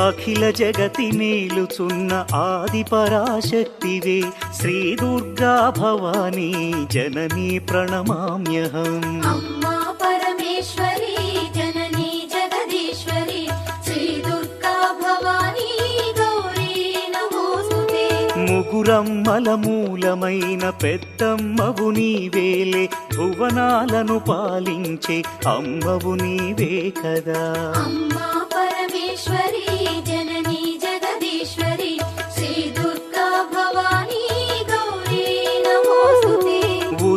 అఖిల జగతి మేలుచున్న ఆది పరాశక్తివే శ్రీ దుర్గా భవానీ జననీ ప్రణమామ్యహం. అమ్మా పరమేశ్వరి జననీ జగదీశ్వరి. శ్రీ దుర్గా భవానీ గౌరీ నమోస్తుతే. ముగురమ్మల మూలమైన పెద్దమ్మవు నీవేలే. భువనాలను పాలించే అమ్మవు నీవే కదా. అమ్మా